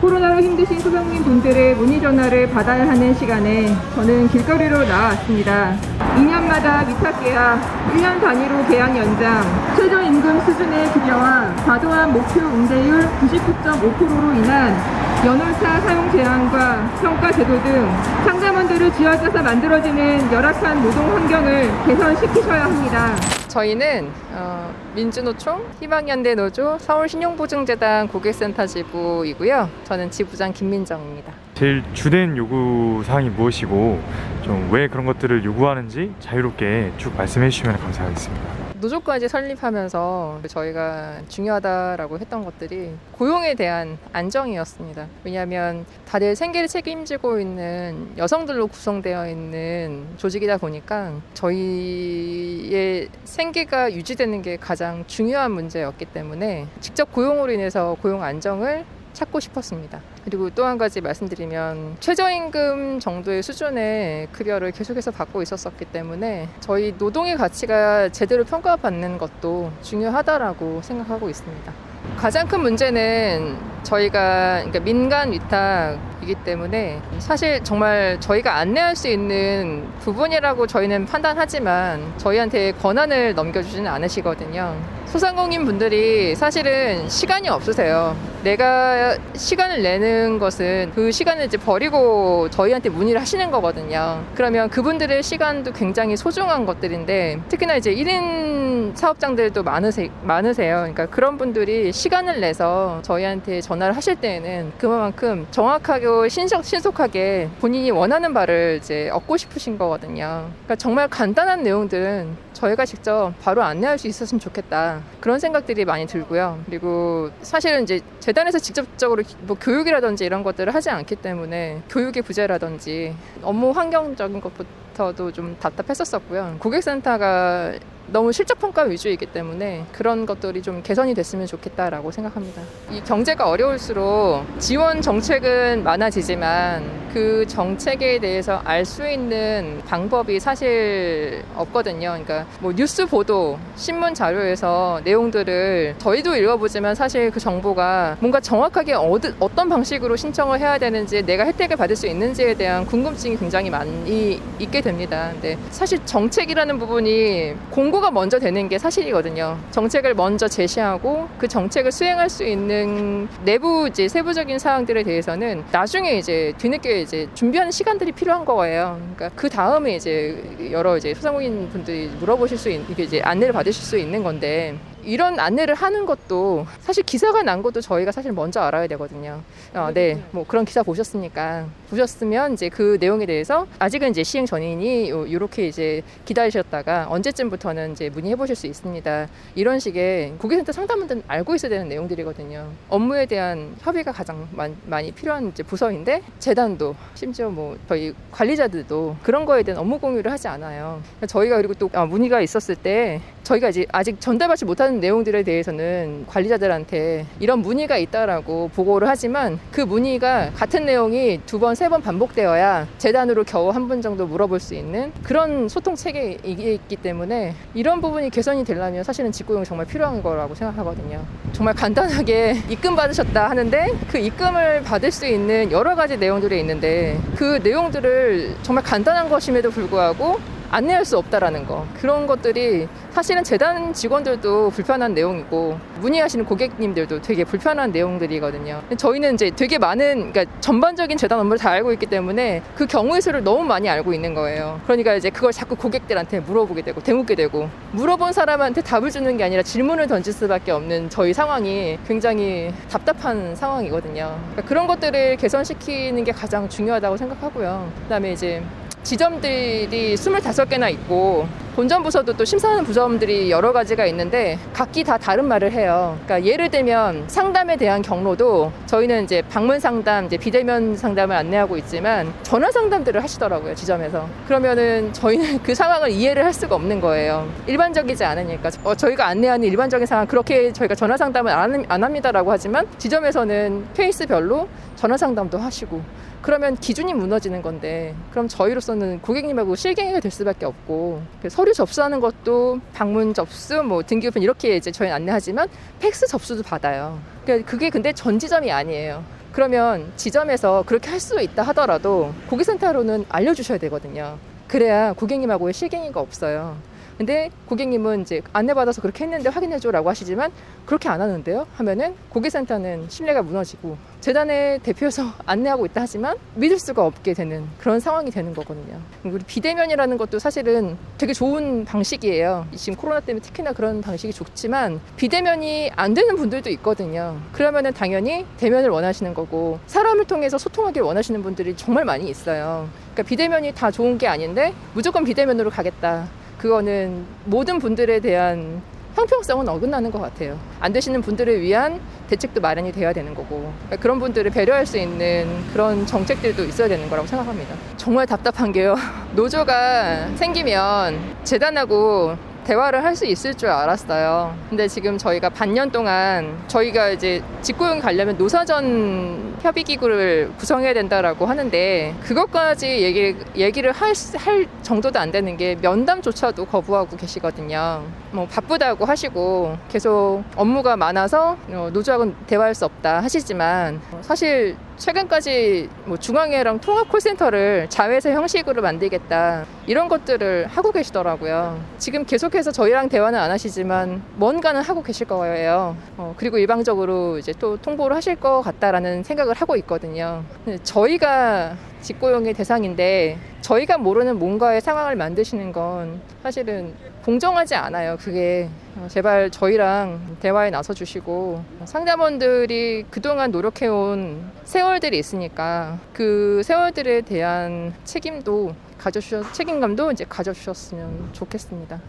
코로나로 힘드신 소상공인 분들의 문의 전화를 받아야 하는 시간에 저는 길거리로 나왔습니다. 2년마다 위탁 계약, 1년 단위로 계약 연장, 최저임금 수준의 급여와 과도한 목표 응대율 99.5%로 인한 연월차 사용 제한과 평가 제도 등 상담원들을 쥐어짜서 만들어지는 열악한 노동 환경을 개선시키셔야 합니다. 저희는 어, 민주노총, 희망연대 노조, 서울신용보증재단 고객센터 지부이고요. 저는 지부장 김민정입니다. 제일 주된 요구 사항이 무엇이고 좀 왜 그런 것들을 요구하는지 자유롭게 쭉 말씀해 주시면 감사하겠습니다. 노조까지 설립하면서 저희가 중요하다라고 했던 것들이 고용에 대한 안정이었습니다. 왜냐하면 다들 생계를 책임지고 있는 여성들로 구성되어 있는 조직이다 보니까 저희의 생계가 유지되는 게 가장 중요한 문제였기 때문에 직접 고용으로 인해서 고용 안정을 찾고 싶었습니다. 그리고 또 한 가지 말씀드리면 최저임금 정도의 수준의 급여를 계속해서 받고 있었었기 때문에 저희 노동의 가치가 제대로 평가받는 것도 중요하다라고 생각하고 있습니다. 가장 큰 문제는 저희가 그러니까 민간 위탁이기 때문에 사실 정말 저희가 안내할 수 있는 부분이라고 저희는 판단하지만 저희한테 권한을 넘겨주지는 않으시거든요. 소상공인 분들이 사실은 시간이 없으세요. 내가 시간을 내는 것은 그 시간을 이제 버리고 저희한테 문의를 하시는 거거든요. 그러면 그분들의 시간도 굉장히 소중한 것들인데 특히나 이제 1인 사업장들도 많으세, 많으세요. 그러니까 그런 분들이 시간을 내서 저희한테 전 화를 하실 때에는 그만큼 정확하고 신속, 신속하게 본인이 원하는 바를 이제 얻고 싶으신 거거든요. 그러니까 정말 간단한 내용들은 저희가 직접 바로 안내할 수 있었으면 좋겠다. 그런 생각들이 많이 들고요. 그리고 사실은 이제 재단에서 직접적으로 뭐 교육이라든지 이런 것들을 하지 않기 때문에 교육의 부재라든지 업무 환경적인 것부터도 좀 답답했었었고요. 고객센터가 너무 실적 평가 위주이기 때문에 그런 것들이 좀 개선이 됐으면 좋겠다라고 생각합니다. 이 경제가 어려울수록 지원 정책은 많아지지만 그 정책에 대해서 알 수 있는 방법이 사실 없거든요. 그러니까 뭐 뉴스 보도, 신문 자료에서 내용들을 저희도 읽어보지만 사실 그 정보가 뭔가 정확하게 어드, 어떤 방식으로 신청을 해야 되는지 내가 혜택을 받을 수 있는지에 대한 궁금증이 굉장히 많이 있게 됩니다. 근데 사실 정책이라는 부분이 공 고가 먼저 되는 게 사실이거든요. 정책을 먼저 제시하고 그 정책을 수행할 수 있는 내부 이제 세부적인 사항들에 대해서는 나중에 이제 뒤늦게 이제 준비하는 시간들이 필요한 거예요. 그러니까 그 다음에 이제 여러 이제 소상공인 분들이 물어보실 수 있는 이게 이제 안내를 받으실 수 있는 건데 이런 안내를 하는 것도 사실 기사가 난 것도 저희가 사실 먼저 알아야 되거든요. 어, 네, 뭐 그런 기사 보셨습니까? 보셨으면 이제 그 내용에 대해서 아직은 이제 시행 전인이 이렇게 이제 기다리셨다가 언제쯤부터는 이제 문의해 보실 수 있습니다. 이런 식의 고객센터 상담원들은 알고 있어야 되는 내용들이거든요. 업무에 대한 협의가 가장 많, 많이 필요한 이제 부서인데 재단도 심지어 뭐 저희 관리자들도 그런 거에 대한 업무 공유를 하지 않아요. 저희가 그리고 또 아, 문의가 있었을 때 저희가 이제 아직 전달받지 못하는 내용들에 대해서는 관리자들한테 이런 문의가 있다라고 보고를 하지만 그 문의가 같은 내용이 두 번, 세 번 반복되어야 재단으로 겨우 한 분 정도 물어볼 수 있는 그런 소통 체계이기 때문에 이런 부분이 개선이 되려면 사실은 직고용이 정말 필요한 거라고 생각하거든요. 정말 간단하게 입금 받으셨다 하는데 그 입금을 받을 수 있는 여러 가지 내용들이 있는데 그 내용들을 정말 간단한 것임에도 불구하고 안내할 수 없다라는 거 그런 것들이 사실은 재단 직원들도 불편한 내용이고 문의하시는 고객님들도 되게 불편한 내용들이거든요. 저희는 이제 되게 많은 그러니까 전반적인 재단 업무를 다 알고 있기 때문에 그 경우의 수를 너무 많이 알고 있는 거예요. 그러니까 이제 그걸 자꾸 고객들한테 물어보게 되고 되묻게 되고 물어본 사람한테 답을 주는 게 아니라 질문을 던질 수밖에 없는 저희 상황이 굉장히 답답한 상황이거든요. 그러니까 그런 것들을 개선시키는 게 가장 중요하다고 생각하고요. 그다음에 이제 지점들이 25개나 있고 본점 부서도 또 심사하는 부서들이 여러 가지가 있는데 각기 다 다른 말을 해요. 그러니까 예를 들면 상담에 대한 경로도 저희는 이제 방문 상담, 이제 비대면 상담을 안내하고 있지만 전화 상담들을 하시더라고요 지점에서. 그러면은 저희는 그 상황을 이해를 할 수가 없는 거예요. 일반적이지 않으니까 어, 저희가 안내하는 일반적인 상황 그렇게 저희가 전화 상담을 안, 안 합니다라고 하지만 지점에서는 케이스별로 전화 상담도 하시고 그러면 기준이 무너지는 건데 그럼 저희로서는 고객님하고 실갱이가 될 수밖에 없고 서류 접수하는 것도 방문 접수 뭐 등기부편 이렇게 이제 저희는 안내하지만 팩스 접수도 받아요. 그러니까 그게 근데 전 지점이 아니에요. 그러면 지점에서 그렇게 할 수 있다 하더라도 고객센터로는 알려주셔야 되거든요. 그래야 고객님하고의 실갱이가 없어요. 근데 고객님은 이제 안내받아서 그렇게 했는데 확인해줘라고 하시지만 그렇게 안 하는데요? 하면은 고객센터는 신뢰가 무너지고 재단의 대표에서 안내하고 있다 하지만 믿을 수가 없게 되는 그런 상황이 되는 거거든요. 우리 비대면이라는 것도 사실은 되게 좋은 방식이에요. 지금 코로나 때문에 특히나 그런 방식이 좋지만 비대면이 안 되는 분들도 있거든요. 그러면은 당연히 대면을 원하시는 거고 사람을 통해서 소통하길 원하시는 분들이 정말 많이 있어요. 그러니까 비대면이 다 좋은 게 아닌데 무조건 비대면으로 가겠다. 그거는 모든 분들에 대한 형평성은 어긋나는 것 같아요. 안 되시는 분들을 위한 대책도 마련이 돼야 되는 거고 그러니까 그런 분들을 배려할 수 있는 그런 정책들도 있어야 되는 거라고 생각합니다. 정말 답답한 게요. 노조가 생기면 재단하고 대화를 할 수 있을 줄 알았어요. 근데 지금 저희가 반년 동안 저희가 이제 직고용 가려면 노사전 협의 기구를 구성해야 된다라고 하는데 그것까지 얘기, 얘기를 할, 수- 할 정도도 안 되는 게 면담조차도 거부하고 계시거든요. 뭐 바쁘다고 하시고 계속 업무가 많아서 어, 노조하고는 대화할 수 없다 하시지만 어, 사실 최근까지 뭐 중앙회랑 통합 콜센터를 자회사 형식으로 만들겠다 이런 것들을 하고 계시더라고요. 지금 계속해서 저희랑 대화는 안 하시지만 뭔가는 하고 계실 거예요. 어, 그리고 일방적으로 이제 또 통보를 하실 것 같다라는 생각을 하고 있거든요. 저희가 직고용의 대상인데 저희가 모르는 뭔가의 상황을 만드시는 건 사실은 공정하지 않아요. 그게 어, 제발 저희랑 대화에 나서 주시고 상담원들이 그동안 노력해온 세월들이 있으니까 그 세월들에 대한 책임도 가져주셨 책임감도 이제 가져주셨으면 좋겠습니다.